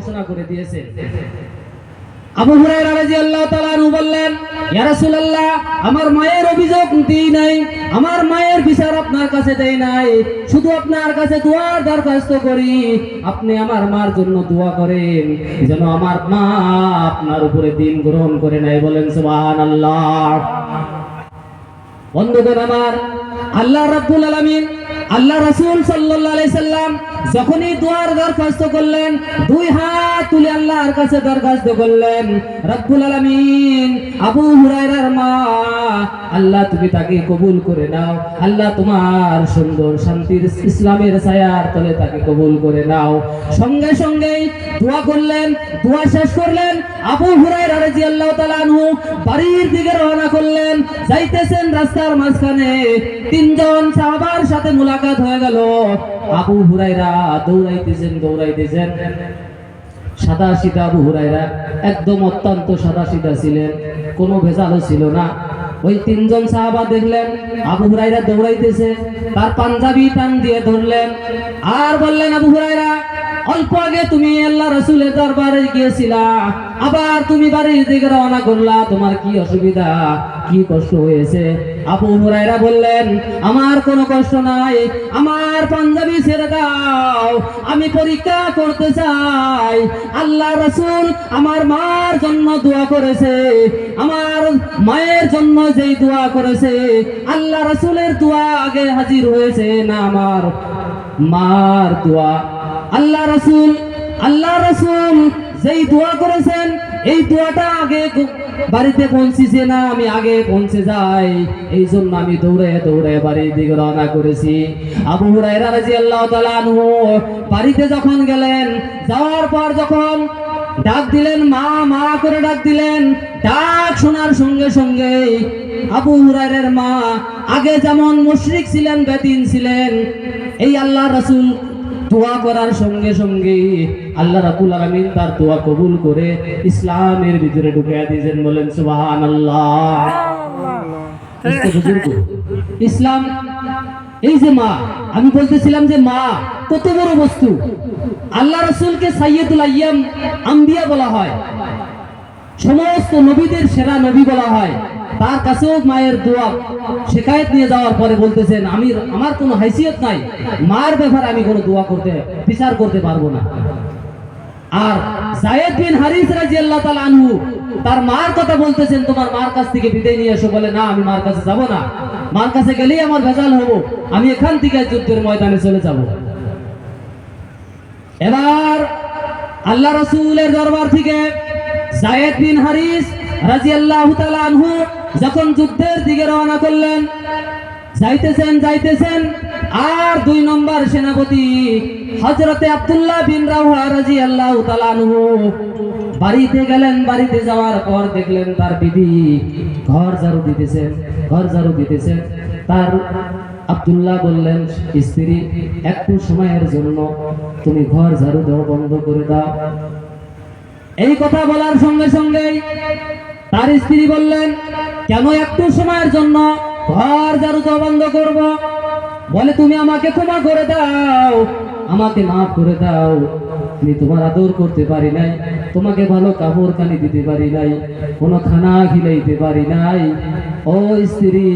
ঘোষণা করে দিয়েছেন আবু হুরায়রা রাদিয়াল্লাহু তাআলা আনহু বললেন, ইয়া আমার মায়ের অভিযোগ দিই নাই, আমার মায়ের বিচার আপনার কাছে দেই নাই, শুধু আপনার কাছে দোয়ার দরখাস্ত করি, আপনি আমার মার জন্য দোয়া করেন, যেন আমার মা আপনার উপরে দিন গ্রহণ করে নাই বলেন, সুবহানাল্লাহ। বন্ধুগণ আমার, আল্লাহ রাব্বুল আলামিন আল্লাহ রাসূল আলাইহি সাল্লাম যখনই দুয়ার দরখাস্ত করলেন, দুই হাত তুলে আল্লাহর কাছে দরখাস্ত করলেন, রব্বুল আলামিন, আবু হুরায়রার মা আল্লাহ তুমি তাকে কবুল করে নাও। আল্লাহ তোমার সুন্দর শান্তির ইসলামের ছায়ার তলে তাকে কবুল করে নাও। সঙ্গে সঙ্গেই দোয়া করলেন, দোয়া শেষ করলেন। আবু হুরায়রা রাদিয়াল্লাহু তাআলা আনহু বাড়ির দিকে রওনা করলেন। যাইতেছেন রাস্তার মাঝখানে তিনজন সাহাবার সাথে মুলাকাত হয়ে গেল। আবু হুরায়রা দৌড়াইতেছেন দৌড়াইতেছেন। সাদা সিধা আবু হুরায়রা একদম অত্যন্ত সাদা সিধা ছিলেন, কোনো ভেজালও ছিল না। ওই তিনজন সাহাবা দেখলেন, আবু হুরায়রা দৌড়াইতেছে, তার পাঞ্জাবি টান দিয়ে ধরলেন। আর বললেন, আবু হুরায়রা, অল্প আগে তুমি আল্লাহ রসুলের দরবারে গিয়েছিলা, আবার তুমি বাড়ির দিকে রওনা করলা, তোমার কি অসুবিধা? কি কষ্ট হয়েছে? আবু হুরায়রা বললেন, আমার কোনো কষ্ট নাই, আমার পাঞ্জাবি ছেড়ে দাও, আমি পরীক্ষা করতে চাই। আল্লাহ রসুল আমার মার জন্য দোয়া করেছে, আমার মায়ের জন্য যেই দোয়া করেছে, আল্লাহ রসুলের দোয়া আগে হাজির হয়েছে না আমার? মার দোয়া। আল্লাহ রসুল আল্লাহ রসুল যেই দোয়া করেছেন, এই দোয়াটা আগে বাড়িতে পৌঁছেছে না, আমি আগে পৌঁছে যাই। এই জন্য আমি দৌড়ে দৌড়ে বাড়ির দিকে রওনা করেছি। আবু রাদিয়াল্লাহু তাআলা আনহু বাড়িতে যখন গেলেন, যাওয়ার পর যখন ডাক দিলেন, মা মা করে ডাক দিলেন। ডাক শোনার সঙ্গে সঙ্গে আবু হুরারের মা আগে যেমন মুশরিক ছিলেন, বেদিন ছিলেন, এই আল্লাহ রাসূল দোয়া করার সঙ্গে সঙ্গে আল্লাহ রাবুল আলমিন তার দোয়া কবুল করে ইসলামের ভিতরে ঢুকে দিয়েছেন বলেন সুবাহ আল্লাহ ইসলাম, এই যে মা, আমি বলতেছিলাম যে মা, কত বড় বস্তু। আল্লাহ রসুলকে সাইয়দুল আম্বিয়া বলা হয়। সমস্ত নবীদের সেরা নবী বলা হয়। তার কাছেও মায়ের দোয়া, শেখায়ত নিয়ে যাওয়ার পরে বলতেছেন, আমি, আমার কোনো হাইসিয়ত নাই। মার ব্যাপারে আমি কোনো দোয়া করতে, বিচার করতে পারব না। আর জায়েদ বিন হারিস রাদিয়াল্লাহু তাআলা আনহু তার মার কথা বলতেছেন, তোমার মার কাছ থেকে বিদায় নিয়ে এসো। বলে, না, আমি মার কাছে যাব না। মার কাছে গেলেই আমার ভেজাল হব। আমি এখান থেকে যুদ্ধের ময়দানে চলে যাব। এবার আল্লাহ রসুলের দরবার থেকে জায়েদ বিন হারিস রাদিয়াল্লাহু তাআলা আনহু যখন যুদ্ধের দিকে রওনা করলেন, যাইতেছেন যাইতেছেন, আর দুই নম্বর সেনাপতি হযরতে আব্দুল্লাহ বিন রাদিয়াল্লাহু তাআলা আনহু বাড়িতে গেলেন, বাড়িতে যাওয়ার পর দেখলেন তার বিবি ঘর ঝাড়ু দিতেছেন ঘর ঝাড়ু দিতেছেন তার আব্দুল্লাহ বললেন, স্ত্রী, একটু সময়ের জন্য তুমি ঘর ঝাড়ু দেওয়া বন্ধ করে দাও। এই কথা বলার সঙ্গে সঙ্গেই তার স্ত্রী বললেন, কেন একটু সময়ের জন্য ঘর ঝাড়ু দেওয়া বন্ধ করব? বলে, তুমি আমাকে ক্ষমা করে দাও। আমাকে মাফ করে দাও। আমি তোমার আদর করতে পারি নাই, তোমাকে ভালো কাপড় কানি দিতে পারি নাই, কোনো খানা খিলাইতে পারি নাই। ও স্ত্রী,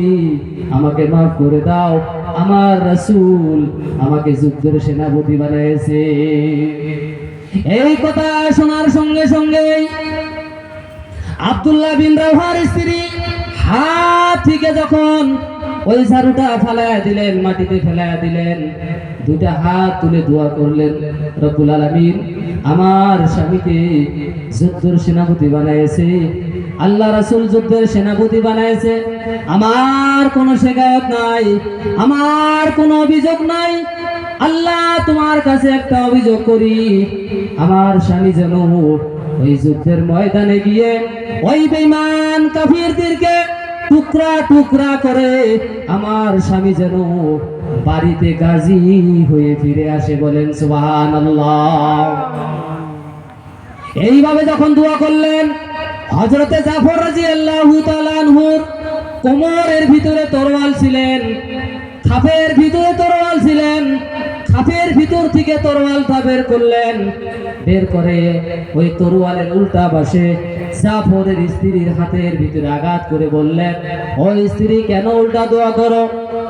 আমাকে মাফ করে দাও, আমার রাসূল আমাকে যুদ্ধের সেনাপতি বানিয়েছে এই কথা শোনার সঙ্গে সঙ্গে আবদুল্লাহ বিন রাহার স্ত্রী হাত থেকে যখন ওই ঝাড়ুটা ফেলায়া দিলেন, মাটিতে ফেলায়া দিলেন। দুটা হাত তুলে দোয়া করলেন, রব্বুল আলামিন, আমার স্বামীকে যুদ্ধের সেনাপতি বানাইছে, আল্লাহ রাসুল যুদ্ধের সেনাপতি বানাইছে। আমার কোনো শেখায়ত নাই, আমার কোনো অভিযোগ নাই। আল্লাহ তোমার কাছে একটা অভিযোগ করি, আমার স্বামী যেন ওই যুদ্ধের ময়দানে গিয়ে ওই বেঈমান কাফিরদেরকে টুকরা টুকরা করে আমার স্বামী যেন বাড়িতে গাজী হয়ে ফিরে আসে বলেন, সুবহানাল্লাহ। এইভাবে যখন দোয়া করলেন হজরতে জাফর তাআলা আনহুর কোমরের ভিতরে তরোয়াল ছিলেন, খাপের ভিতরে তরোয়াল ছিলেন, খাপের ভিতর থেকে তরোয়ালটা বের করলেন। বের করে, ওই তরোয়ালের উল্টা পাশে জাফরের স্ত্রীর হাতের ভিতরে আঘাত করে বললেন, ওই স্ত্রী, কেন উল্টা দোয়া করো?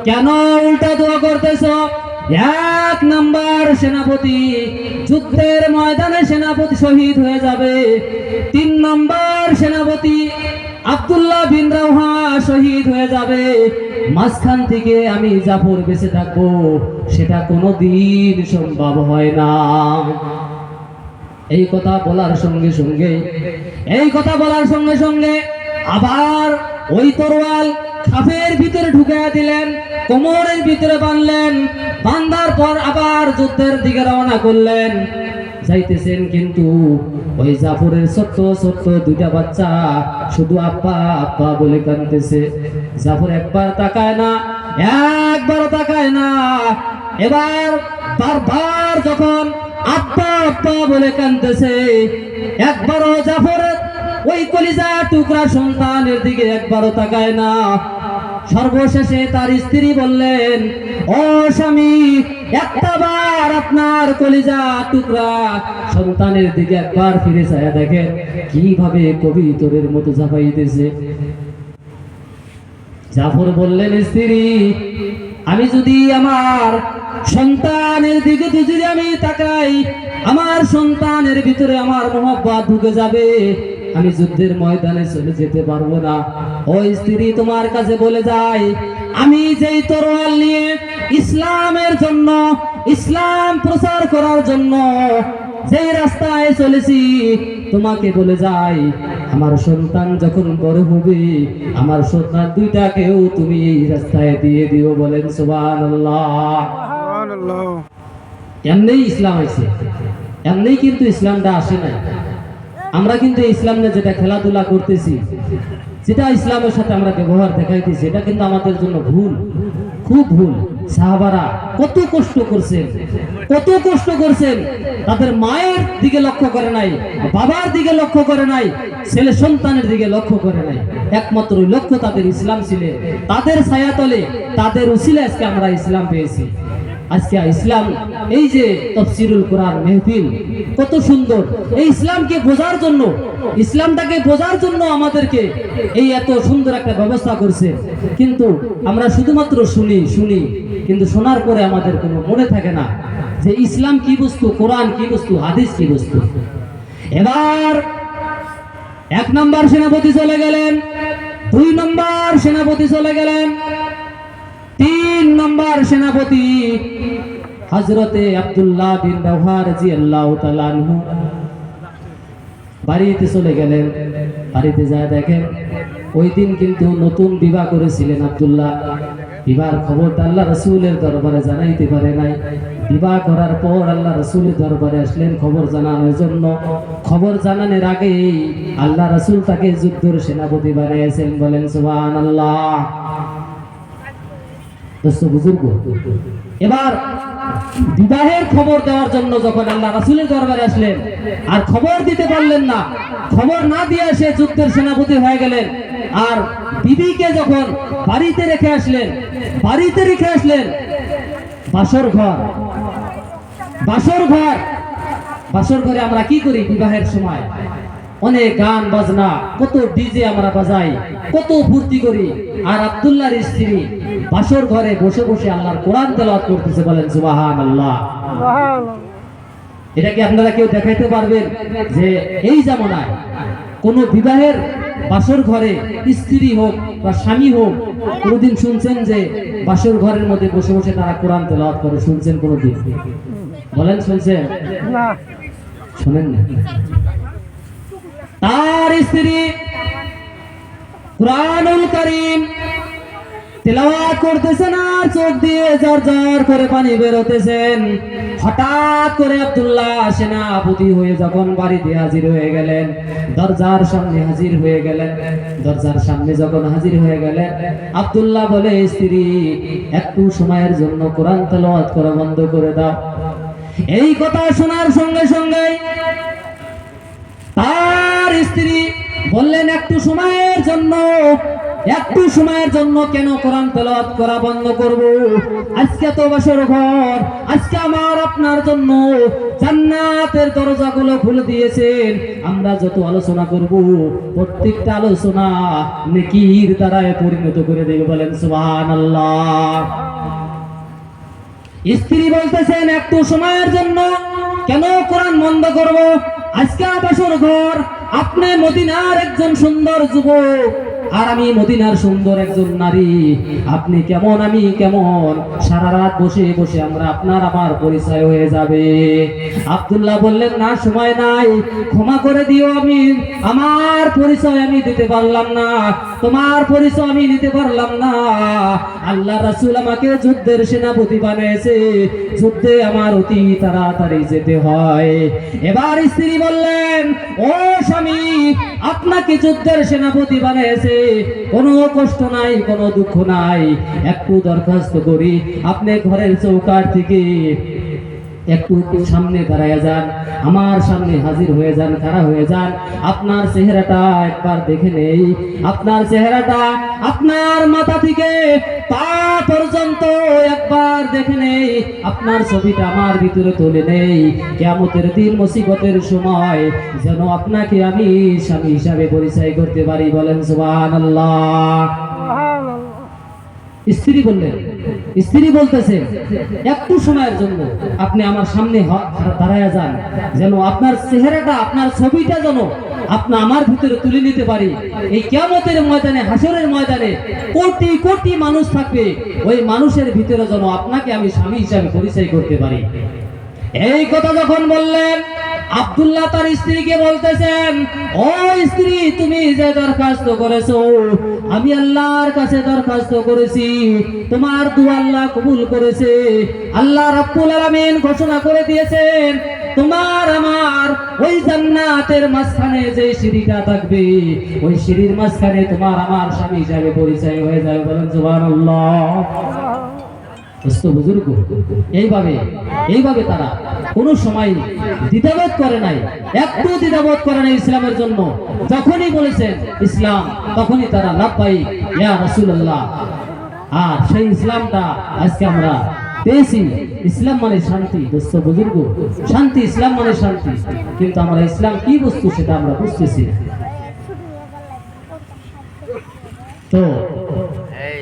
কেন উল্টা দোয়া করতেছো? এক নাম্বার সেনাপতি যুদ্ধের ময়দানে সেনাপতি শহীদ হয়ে যাবে। তিন নাম্বার সেনাপতি আব্দুল্লাহ বিন রাওহা শহীদ হয়ে যাবে। মাঝখান থেকে আমি জাফর বেঁচে থাকব, সেটা কোনোদিন সম্ভব হয় না। এই কথা বলার সঙ্গে সঙ্গে, এই কথা বলার সঙ্গে সঙ্গে আবার ওই তরোয়াল খাপের ভিতরে ঢুকিয়ে দিলেন, কোমরের ভিতরে বাঁধলেন বান্ধার পর আবার যুদ্ধের দিকে রওনা করলেন। যাইতেছেন কিন্তু ওই জাফরের ছোট্ট ছোট্ট দুইটা বাচ্চা শুধু আব্বা আব্বা বলে কাঁদতেছে। জাফর একবার তাকায় না, একবারও তাকায় না এবার বারবার যখন আব্বা আব্বা বলে কাঁদতেছে একবারও জাফরের ওই কলিজা টুকরা সন্তানের দিকে একবারও তাকায় না। সর্বশেষে তার স্ত্রী বললেন, ও স্বামী, একটা বার আপনার কলিজা টুকরা সন্তানের দিকে একবার ফিরে চায় দেখেন। কীভাবে কবিতরের মতো ঝাঁপাইতেছে? জাফর বললেন, স্ত্রী, আমি যদি আমার সন্তানের দিকে যদি আমি তাকাই, আমার সন্তানের ভিতরে আমার মহব্বত ঢুকে যাবে। আমি যুদ্ধের ময়দানে চলে যেতে পারব না। ওই স্ত্রী, তোমার কাছে বলে যায় আমি যেই তরোয়াল নিয়ে ইসলামের জন্য, ইসলাম প্রচার করার জন্য যেই রাস্তায় চলেছি, তোমাকে বলে যাই আমার সন্তান যখন বড় হবে আমার সন্তান দুইটাকেও তুমি এই রাস্তায় দিয়ে দিও বলেন সুবহানাল্লাহ। এমনি ইসলাম আছে এমনি কিন্তু ইসলামটা আসে নাই। আমরা কিন্তু ইসলাম নিয়ে যেটা খেলাধুলা করতেছি যেটা ইসলামের সাথে আমরা ব্যবহার দেখাইতেছি এটা কিন্তু আমাদের জন্য ভুল খুব ভুল। সাহাবারা কত কষ্ট করছেন, কত কষ্ট করছেন। তাদের মায়ের দিকে লক্ষ্য করে নাই, বাবার দিকে লক্ষ্য করে নাই, ছেলে সন্তানের দিকে লক্ষ্য করে নাই। একমাত্র লক্ষ্য তাদের ইসলাম ছিল। তাদের ছায়াতলে, তাদের উশিলে আজকে আমরা ইসলাম পেয়েছি। আজকে ইসলাম, এই যে তফসিরুল কোরআন মেহফিল কত সুন্দর। এই ইসলামকে বোঝার জন্য, ইসলামটাকে বোঝার জন্য আমাদেরকে এই এত সুন্দর একটা ব্যবস্থা করছে। কিন্তু আমরা শুধুমাত্র শুনি শুনি, কিন্তু শোনার পরে আমাদের কোনো মনে থাকে না যে ইসলাম কি বস্তু, কোরআন কি বস্তু, হাদিস কি বস্তু। এবার এক নম্বর সেনাপতি চলে গেলেন, দুই নম্বর সেনাপতি চলে গেলেন, তিন নম্বর সেনাপতি হজরতে আব্দুল্লাহ বিন ব্যবহার জি আল্লাহ বাড়িতে চলে গেলেন। বাড়িতে যায় দেখেন, ওই দিন কিন্তু নতুন বিবাহ করেছিলেন আব্দুল্লাহ। বিবাহর খবরটা আল্লাহ রসুলের দরবারে জানাইতে পারে নাই। বিবাহ করার পর আল্লাহ রসুলের দরবারে আসলেন খবর জানানোর জন্য। খবর জানানোর আগেই আল্লাহ রসুল তাকে যুদ্ধের সেনাপতি বানিয়েছেন বলেন সুবাহ আল্লাহ এবার বিবাহের খবর দেওয়ার জন্য যখন আল্লাহ রাসুলের দরবারে আসলেন, আর খবর দিতে পারলেন না, খবর না দিয়ে সে যুদ্ধের সেনাপতি হয়ে গেলেন। আর বিবিকে যখন বাড়িতে রেখে আসলেন, বাড়িতে রেখে আসলেন, বাসর ঘর বাসর ঘর, বাসর ঘরে আমরা কি করি বিবাহের সময়? অনেক গান বাজনা কত ডিজে আমরা বাজাই কত ফুর্তি করি। আর আব্দুল্লাহর স্ত্রী বাসর ঘরে বসে বসে আল্লাহর কোরআন তেলাওয়াত করতেছে বলেন সুবাহান আল্লাহ এটা কি আপনারা কেউ দেখাইতে পারবেন যে এই জামানায় কোন বিবাহের বাসর ঘরে স্ত্রী হোক বা স্বামী হোক কোনোদিন শুনছেন যে বাসর ঘরের মধ্যে বসে বসে তারা কোরআন তেলাওয়াত করে শুনছেন কোনোদিন? বলেন শুনছেন? না। শোনেন না। তার স্ত্রী কুরআনুল করিম তেলাওয়াত করতেছেন আর চোখ দিয়ে ঝর ঝর করে পানি বেরোতেছেন। হঠাৎ করে আব্দুল্লাহ সেনাপতি হয়ে যখন বাড়িতে হাজির হয়ে গেলেন, দরজার সামনে হাজির হয়ে গেলেন, দরজার সামনে যখন হাজির হয়ে গেলেন, আব্দুল্লাহ বলে, স্ত্রী, একটু সময়ের জন্য কোরআন তেলাওয়াত করা বন্ধ করে দাও। এই কথা শোনার সঙ্গে সঙ্গে তার স্ত্রী বললেন, একটু সময়ের জন্য, একটু সময়ের জন্য কেন কোরআন তেলাওয়াত করা বন্ধ করব? আজকে তো বছর ঘর, আজকে আমার আপনার জন্য জান্নাতের দরজাগুলো খুলে দিয়েছেন। আমরা যত আলোচনা করব, প্রত্যেকটা আলোচনা নেকির দ্বারায় পরিণত করে দেবে বলেন, সুবহানাল্লাহ। স্ত্রী বলতেছেন, একটু সময়ের জন্য কেন কোরআন বন্ধ করব? আজকে বছর ঘর আপনি মদিনার একজন সুন্দর যুবক। আর আমি মদিনার সুন্দর একজন নারী। আপনি কেমন, আমি কেমন? সারা রাত বসে বসে আমরা আপনার আমার পরিচয় হয়ে যাবে। আব্দুল্লাহ বললেন, না, সময় নাই। ক্ষমা করে দিও আমি। আমার পরিচয় আমি দিতে পারলাম না। তোমার পরিচয় আমি নিতে পারলাম না। আল্লাহ রাসূল আমাকে যুদ্ধের সেনাপতি বানিয়েছে। যুদ্ধে আমার অতি তাড়াতাড়ি যেতে হয়। এবার স্ত্রী বললেন, ও স্বামী, আপনাকে যুদ্ধের সেনাপতি বানিয়েছে। কোনো কষ্ট নাই কোনো দুঃখ নাই। একটু দরখাস্ত করি আপনি ঘরের চৌকার থেকে। একটু সামনে দাঁড়ায় যান আমার সামনে হাজির হয়ে যান খাড়া হয়ে যান। আপনার চেহারাটা একবার দেখে নেই। আপনার চেহারাটা আপনার মাথা থেকে পা পর্যন্ত একবার দেখে নেই। আপনার ছবিটা আমার ভিতরে তুলে নেই। কেমতের দিন মুসিবতের সময় যেন আপনাকে আমি স্বামী হিসাবে পরিচয় করতে পারি বলেন সুবহানাল্লাহ। স্ত্রী বললেন স্ত্রী বলতেছে, একটু সময়ের জন্য আপনি আমার সামনে দাঁড়ায় যান। যেন আপনার চেহারাটা, আপনার ছবিটা যেন আপনি আমার ভিতরে তুলে নিতে পারি। এই কেমতের ময়দানে হাসরের ময়দানে কোটি কোটি মানুষ থাকবে। ওই মানুষের ভিতরে যেন আপনাকে আমি স্বামী হিসাবে পরিচয় করতে পারি। এই কথা যখন বললেন, আব্দুল্লাহ তার স্ত্রীকে বলতেছেন, ও স্ত্রী, তুমি যে দরখাস্ত করেছ আমি আল্লাহর কাছে দরখাস্ত করেছি। তোমার দু আল্লাহ কবুল করেছে। আল্লাহ রাব্বুল আলামিন ঘোষণা করে দিয়েছেন, তোমার আমার ওই জান্নাতের মাঝখানে যে সিঁড়িটা থাকবে, ওই সিঁড়ির মাঝখানে তোমার আমার স্বামী যাবে, পরিচয় হয়ে যাবে। বলেন, সুবহানাল্লাহ। বুজুর্গ, এইভাবে এইভাবে তারা কোনো সময় দ্বিধাবোধ করে নাই, একটু দ্বিধাবোধ করে নাই ইসলামের জন্য। যখনই বলেছেন ইসলাম, তখনই তারা লাভ পাই ইয়া রাসূলুল্লাহ। আর সেই ইসলামটা আজকে আমরা পেয়েছি। ইসলাম মানে শান্তি, দোস্ত বুজুর্গ। শান্তি, ইসলাম মানে শান্তি। কিন্তু আমরা ইসলাম কি বস্তু সেটা আমরা বুঝতেছি তো এই